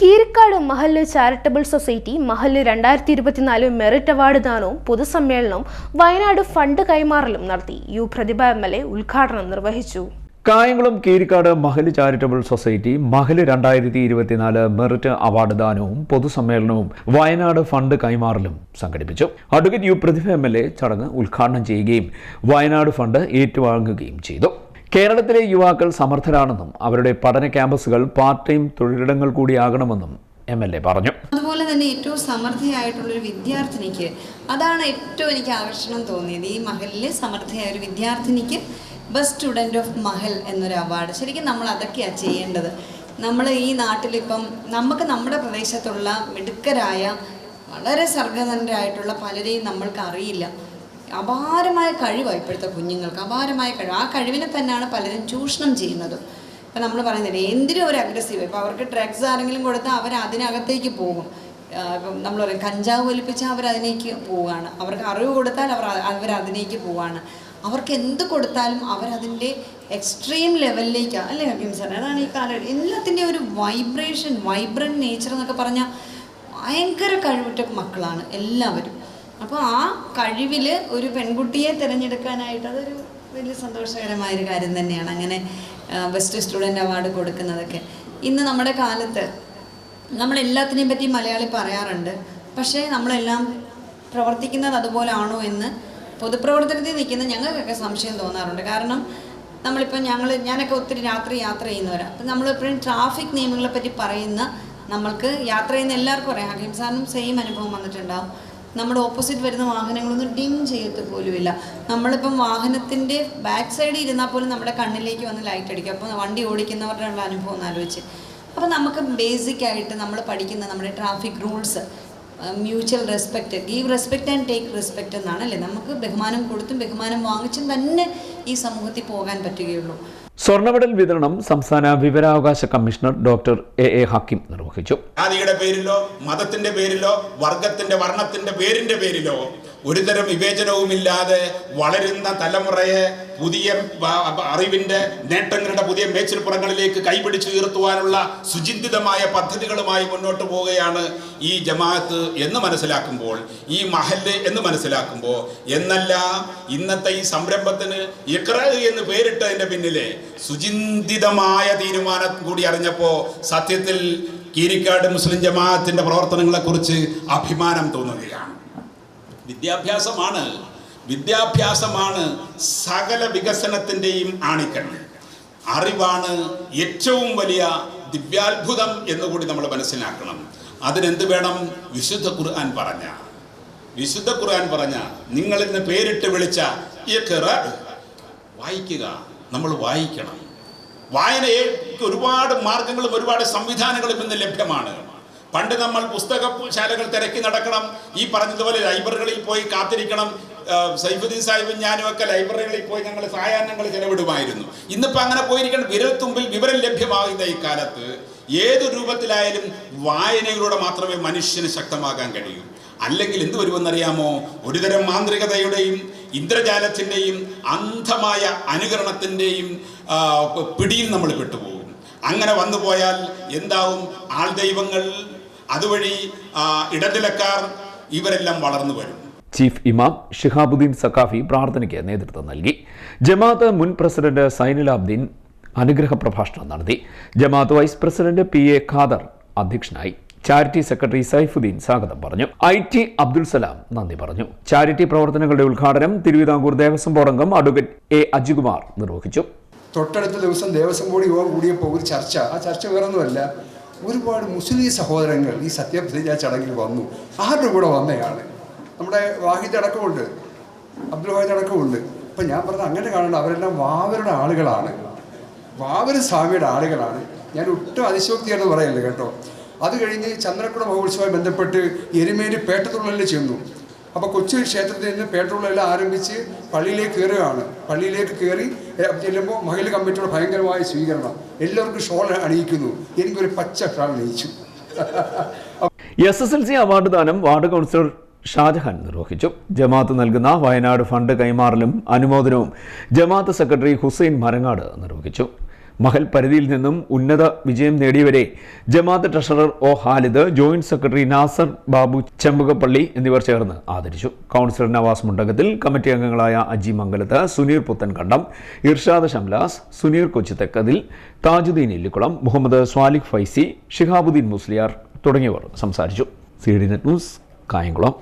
കീരിക്കാട് മഹല്ല് charitable society മഹല്ല് രണ്ടായിരത്തി ഇരുപത്തിനാല് മെറിറ്റ് അവാർഡ് ദാനവും പൊതുസമ്മേളനവും വയനാട് ഫണ്ട് കൈമാറലും നടത്തി. U Prathibha M L A ഉദ്ഘാടനം നിർവഹിച്ചു. കായംകുളം കീരിക്കാട് മഹൽ ചാരിറ്റബിൾ സൊസൈറ്റി മഹൽ രണ്ടായിരത്തി ഇരുപത്തിനാല് മെറിറ്റ് അവാർഡ് ദാനവും പൊതുസമ്മേളനവും വയനാട് ഫണ്ട് കൈമാറലും സംഘടിപ്പിച്ചു. Advocate U Prathibha M L A ചടങ്ങ് ഉദ്ഘാടനം ചെയ്യുകയും വയനാട് ഫണ്ട് ഏറ്റുവാങ്ങുകയും ചെയ്തു. കേരളത്തിലെ യുവാക്കൾ സമർത്ഥരാണെന്നും അവരുടെ പഠന ക്യാമ്പസുകൾ പാർട്ട് ടൈം തൊഴിലിടങ്ങൾ കൂടിയാകണമെന്നും എം എൽ എ പറഞ്ഞു. അതുപോലെ തന്നെ ഏറ്റവും സമൃദ്ധിയായിട്ടുള്ളൊരു വിദ്യാർത്ഥിനിക്ക് അതാണ് ഏറ്റവും എനിക്ക് ആകർഷണം തോന്നിയത്. ഈ മഹലിലെ സമൃദ്ധിയായ ഒരു വിദ്യാർത്ഥിനിക്ക് ബെസ്റ്റ് സ്റ്റുഡന്റ് ഓഫ് മഹൽ എന്നൊരു അവാർഡ് ശരിക്കും നമ്മൾ അതൊക്കെയാണ് ചെയ്യേണ്ടത്. നമ്മൾ ഈ നാട്ടിലിപ്പം നമുക്ക് നമ്മുടെ പ്രദേശത്തുള്ള മിടുക്കരായ വളരെ സർഗനന്ദരായിട്ടുള്ള പലരെയും നമ്മൾക്ക് അറിയില്ല. അപാരമായ കഴിവാണ് ഇപ്പോഴത്തെ കുഞ്ഞുങ്ങൾക്ക് അപാരമായ കഴിവ്. ആ കഴിവിനെ തന്നെയാണ് പലരും ചൂഷണം ചെയ്യുന്നത്. ഇപ്പം നമ്മൾ പറയുന്നില്ലേ എന്തിനും ഒരു അഗ്രസീവ് ഇപ്പോൾ അവർക്ക് ഡ്രഗ്സ് ആരെങ്കിലും കൊടുത്താൽ അവർ അതിനകത്തേക്ക് പോകും. ഇപ്പം നമ്മൾ പറയും കഞ്ചാവ് വലിപ്പിച്ചാൽ അവർ അതിലേക്ക് പോവുകയാണ്. അവർക്ക് അറിവ് കൊടുത്താൽ അവർ അവർ അതിലേക്ക് പോവുകയാണ്. അവർക്ക് എന്ത് കൊടുത്താലും അവരതിന്റെ എക്സ്ട്രീം ലെവലിലേക്കാണ് അല്ലേ ഹക്കീം സാർ അതാണ് ഈ കാലം എല്ലാത്തിന്റെ ഒരു വൈബ്രേഷൻ വൈബ്രന്റ് നേച്ചർ എന്നൊക്കെ പറഞ്ഞാൽ ഭയങ്കര കഴിവുറ്റ മക്കളാണ് എല്ലാവരും. അപ്പോൾ ആ കഴിവിൽ ഒരു പെൺകുട്ടിയെ തിരഞ്ഞെടുക്കാനായിട്ട് അതൊരു വലിയ സന്തോഷകരമായ ഒരു കാര്യം തന്നെയാണ്. അങ്ങനെ ബെസ്റ്റ് സ്റ്റുഡന്റ് അവാർഡ് കൊടുക്കുന്നതൊക്കെ. ഇന്ന് നമ്മുടെ കാലത്ത് നമ്മളെല്ലാത്തിനെയും പറ്റി മലയാളി പറയാറുണ്ട്. പക്ഷേ നമ്മളെല്ലാം പ്രവർത്തിക്കുന്നത് അതുപോലാണോ എന്ന് പൊതുപ്രവർത്തനത്തിൽ നിൽക്കുന്ന ഞങ്ങൾക്കൊക്കെ സംശയം തോന്നാറുണ്ട്. കാരണം നമ്മളിപ്പോൾ ഞങ്ങൾ ഞാനൊക്കെ ഒത്തിരി രാത്രി യാത്ര ചെയ്യുന്നവരാണ് അപ്പം നമ്മളെപ്പോഴും ട്രാഫിക് നിയമങ്ങളെ പറ്റി പറയുന്ന നമ്മൾക്ക് യാത്ര ചെയ്യുന്ന എല്ലാവർക്കും അറിയാം. ഹക്കീം സാറിനും സെയിം അനുഭവം വന്നിട്ടുണ്ടാവും. നമ്മുടെ ഓപ്പോസിറ്റ് വരുന്ന വാഹനങ്ങളൊന്നും ഡിം ചെയ്യത്ത് പോലുമില്ല. നമ്മളിപ്പം വാഹനത്തിന്റെ ബാക്ക് സൈഡിൽ ഇരുന്നാൽ പോലും നമ്മുടെ കണ്ണിലേക്ക് വന്ന് ലൈറ്റ് അടിക്കും. അപ്പോൾ വണ്ടി ഓടിക്കുന്നവരുടെ ഉള്ള അനുഭവം ഒന്ന് ആലോചിച്ച്. അപ്പോൾ നമുക്ക് ബേസിക് ആയിട്ട് നമ്മൾ പഠിക്കുന്ന നമ്മുടെ traffic rules mutual respect give respect and take respect എന്നാണ് അല്ലേ? നമുക്ക് ബഹുമാനം കൊടുത്തും ബഹുമാനം വാങ്ങിച്ചും തന്നെ ഈ സമൂഹത്തിൽ പോകാൻ പറ്റുകയുള്ളൂ. സ്വർണ വിതരണം സംസ്ഥാന വിവരാവകാശ commissioner doctor A A Hakim നിർവഹിച്ചു. ജാതിയുടെ പേരിലോ മതത്തിന്റെ പേരിലോ വർഗത്തിന്റെ വർണത്തിന്റെ പേരിന്റെ പേരിലോ ഒരുതരം വിവേചനവുമില്ലാതെ വളരുന്ന തലമുറയെ പുതിയ അറിവിന്റെ നേട്ടങ്ങളുടെ പുതിയ മേച്ചിൽപ്പുറങ്ങളിലേക്ക് കൈപിടിച്ച് ഉയർത്തുവാനുള്ള സുചിന്തിതമായ പദ്ധതികളുമായി മുന്നോട്ട് പോവുകയാണ് ഈ ജമാഅത്ത് എന്ന് മനസ്സിലാക്കുമ്പോൾ ഈ മഹൽ എന്ന് മനസ്സിലാക്കുമ്പോൾ എന്നല്ല ഇന്നത്തെ ഈ സംരംഭത്തിന് ഇക്ര എന്ന് പേരിട്ടതിന്റെ പിന്നിലെ സുചിന്തിതമായ തീരുമാനം കൂടി അറിഞ്ഞപ്പോൾ സത്യത്തിൽ കീരിക്കാട് മുസ്ലിം ജമാഅത്തിന്റെ പ്രവർത്തനങ്ങളെക്കുറിച്ച് അഭിമാനം തോന്നുകയാണ്. വിദ്യാഭ്യാസമാണ്. വിദ്യാഭ്യാസമാണ് സകല വികസനത്തിന്റെയും ആണിക്കണ് അറിവാണ് ഏറ്റവും വലിയ ദിവ്യാത്ഭുതം എന്നുകൂടി നമ്മൾ മനസ്സിലാക്കണം. അതിനെന്ത് വേണം? വിശുദ്ധ ഖുർആൻ പറഞ്ഞ. വിശുദ്ധ ഖുർആൻ പറഞ്ഞ. നിങ്ങളിന്ന് പേരിട്ട് വിളിച്ച വായിക്കുക. നമ്മൾ വായിക്കണം. വായനയെ ഒരുപാട് മാർഗങ്ങളും ഒരുപാട് സംവിധാനങ്ങളും ഇന്ന് ലഭ്യമാണ്. പണ്ട് നമ്മൾ പുസ്തകശാലകൾ തിരക്കി നടക്കണം. ഈ പറഞ്ഞതുപോലെ ലൈബ്രറികളിൽ പോയി കാത്തിരിക്കണം. സൈഫുദ്ദീൻ സാഹിബും ഞാനും ഒക്കെ ലൈബ്രറികളിൽ പോയി ഞങ്ങൾ സായാഹ്നങ്ങൾ ചെലവിടുമായിരുന്നു. ഇന്നിപ്പോൾ അങ്ങനെ പോയിരിക്കണം. വിരൽത്തുമ്പിൽ വിവരം ലഭ്യമാകുന്ന ഈ കാലത്ത് ഏത് രൂപത്തിലായാലും വായനയിലൂടെ മാത്രമേ മനുഷ്യന് ശക്തമാകാൻ കഴിയൂ. അല്ലെങ്കിൽ എന്ത് വരുമെന്നറിയാമോ? ഒരുതരം മാന്ത്രികതയുടെയും ഇന്ദ്രജാലത്തിന്റെയും അന്ധമായ അനുകരണത്തിന്റെയും പിടിയിൽ നമ്മൾ പെട്ടുപോകും. അങ്ങനെ വന്നു പോയാൽ എന്താവും? ആൾ ദൈവങ്ങൾ അതുവഴി ഇടനിലക്കാർ ഇവരെല്ലാം വളർന്നു വരും. ചീഫ് ഇമാം ഷിഹാബുദ്ദീൻ സഖാഫി പ്രാർത്ഥനയ്ക്ക് നേതൃത്വം നൽകി. ജമാഅത്ത് മുൻ പ്രസിഡന്റ് സൈനുലാബ്ദീൻ അനുഗ്രഹ പ്രഭാഷണം നടത്തി. ജമാഅത്ത് vice president P A Khader അധ്യക്ഷനായി. ചാരിറ്റി സെക്രട്ടറി സൈഫുദ്ദീൻ സ്വാഗതം പറഞ്ഞു. ഐ ടി അബ്ദുൽ സലാം നന്ദി പറഞ്ഞു. ചാരിറ്റി പ്രവർത്തനങ്ങളുടെ ഉദ്ഘാടനം തിരുവിതാംകൂർ ദേവസ്വം ബോർഡ് അംഗം അഡ്വക്കേറ്റ് എ അജികുമാർ നിർവഹിച്ചു. തൊട്ടടുത്ത ദിവസം ദേവസ്വം ബോർഡ് യോഗം കൂടിയപ്പോൾ ഒരു ചർച്ച. ആ ചർച്ച വേറൊന്നുമല്ല ഒരുപാട് മുസ്ലിം സഹോദരങ്ങൾ ഈ സത്യപ്രതിജ്ഞ ചടങ്ങിൽ വന്നു. ആരുടെ കൂടെ വന്നയാണ് നമ്മുടെ വാഹിദ് അടക്കമുണ്ട്. അബ്ദുൽ വാഹിദ് അടക്കമുണ്ട്. അപ്പം ഞാൻ പറഞ്ഞത് അങ്ങനെ കാണണ്ട അവരെല്ലാം വാവരുടെ ആളുകളാണ്. വാവര സ്വാമിയുടെ ആളുകളാണ്. ഞാൻ ഒട്ടും അതിശോക്തിയാണെന്ന് പറയല്ലേ കേട്ടോ. അത് കഴിഞ്ഞ് ചന്ദ്രക്കുട മഹോത്സവമായി ബന്ധപ്പെട്ട് എരുമേലി പേട്ടത്തുള്ളലിൽ ചെന്നു. അപ്പോൾ കൊച്ചു ക്ഷേത്രത്തിൽ നിന്ന് പേട്ടത്തുള്ളലെല്ലാം ആരംഭിച്ച് പള്ളിയിലേക്ക് കയറുകയാണ്. പള്ളിയിലേക്ക് കയറി ചെല്ലുമ്പോൾ മഹിള കമ്മിറ്റിയുടെ ഭയങ്കരമായ സ്വീകരണം. എല്ലാവർക്കും ഷോൾ അണിയിക്കുന്നു. എനിക്കൊരു പച്ച shawl അണിയിച്ചു. S S L C award ദാനം വാർഡ് കൗൺസിലർ ഷാജഹാൻ നിർവഹിച്ചു. ജമാഅത്ത് നൽകുന്ന വയനാട് ഫണ്ട് കൈമാറലും അനുമോദനവും ജമാഅത്ത് സെക്രട്ടറി ഹുസൈൻ മരങ്ങാട് നിർവഹിച്ചു. മഹൽ പരിധിയിൽ നിന്നും ഉന്നത വിജയം നേടിയവരെ ജമാഅത്ത് treasurer O Halid joint secretary Nasar Babu Chempakappally എന്നിവർ ചേർന്ന് ആദരിച്ചു. കൗൺസിലർ നവാസ് മുണ്ടകത്തിൽ കമ്മിറ്റി അംഗങ്ങളായ അജി മംഗലത്ത് സുനീർ പുത്തൻകണ്ടം ഇർഷാദ് ഷംലാസ് സുനീർ കൊച്ചിത്തെക്കതിൽ താജുദ്ദീൻ ഇല്ലിക്കുളം മുഹമ്മദ് സ്വാലിഖ് ഫൈസി ഷിഹാബുദ്ദീൻ മുസ്ലിയാർ തുടങ്ങിയവർ സംസാരിച്ചു. C D net news Kayamkulam.